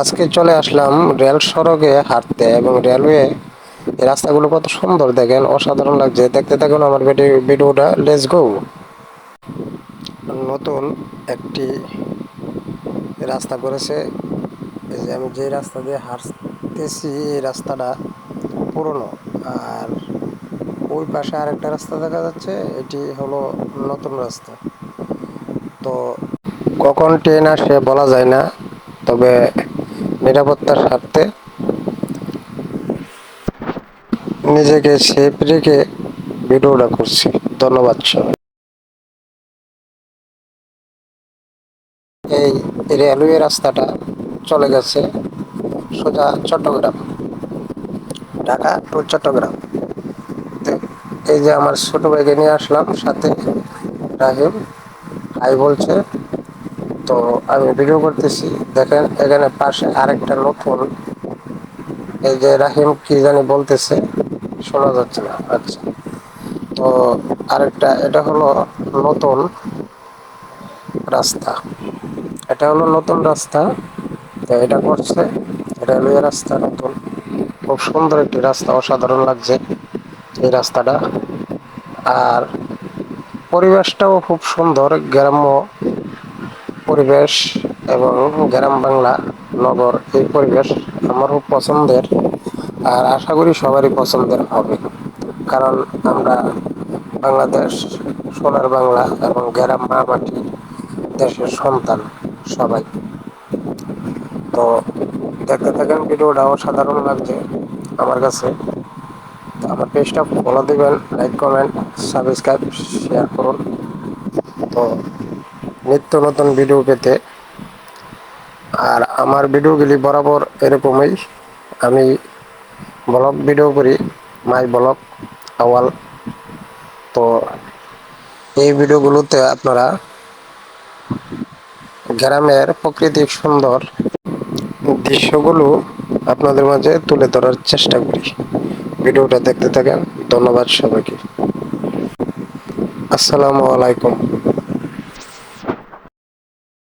আজকে চলে আসলাম রেল সড়কে হাঁটতে এবং রেলওয়ে এই রাস্তাগুলো কত সুন্দর দেখেন, অসাধারণ লাগছে। দেখতে থাকুন আমার ভিডিওটা লেস গো নতুন একটি রাস্তা করেছে। এই যে আমি যে রাস্তা দিয়ে হাঁটতেছি, এই রাস্তাটা পুরনো। আর ওই পাশে আরেকটা রাস্তা দেখা যাচ্ছে, এটি হলো নতুন রাস্তা। তো কখন ট্রেন আসে বলা যায় না। তবে নিরাপত্তার স্বার্থে নিজেকে সেফ রেখে ভিডিওটা করছি। ধন্যবাদ সবাই। এই রেলওয়ে রাস্তাটা চলে গেছে সোজা চট্টগ্রাম। ঢাকা টু চট্টগ্রাম। এই যে আমার ছোট ভাইকে নিয়ে আসলাম, সাথে রাহিম, হাই বলছে তো আমি ভিডিও করতেছি। দেখেন, এখানে পাশে আরেকটা নতুন এই যে রাহিম কি জানি বলতেছে, শোনা যাচ্ছে না। আচ্ছা। তো আরেকটা, এটা হলো নতুন রাস্তা। এটা হলো নতুন রাস্তা। তো এটা করছে, রেলওয়ে রাস্তা নতুন। খুব সুন্দর একটি রাস্তা, অসাধারণ লাগছে এই রাস্তাটা। আর পরিবেশটাও খুব সুন্দর, গ্রাম্য পরিবেশ এবং গ্রাম বাংলা, নগর এই পরিবেশ আমার খুব পছন্দের আর আশা করি সবারই পছন্দের হবে। কারণ আমরা বাংলাদেশ, সোনার বাংলা এবং গ্রাম মা মাটি দেশের সন্তান সবাই। তো দেখতে থাকেন ভিডিওটাও সাধারণ লাগছে আমার কাছে। আমার পেজটা ফলো দিবেন লাইক কমেন্ট সাবস্ক্রাইব শেয়ার করুন। তো নিত্য নতুন ভিডিও পেতে। আর আমার ভিডিওগুলি বরাবর এরকমই। আমি ব্লগ ভিডিও করি মাই ব্লগ আওয়াল তো এই ভিডিওগুলোতে আপনারা গ্রামের প্রাকৃতিক সুন্দর দৃশ্যগুলো আপনাদের মাঝে তুলে ধরার চেষ্টা করি। ভিডিওটা দেখতে থাকেন। ধন্যবাদ সবাইকে। আসসালামু আলাইকুম।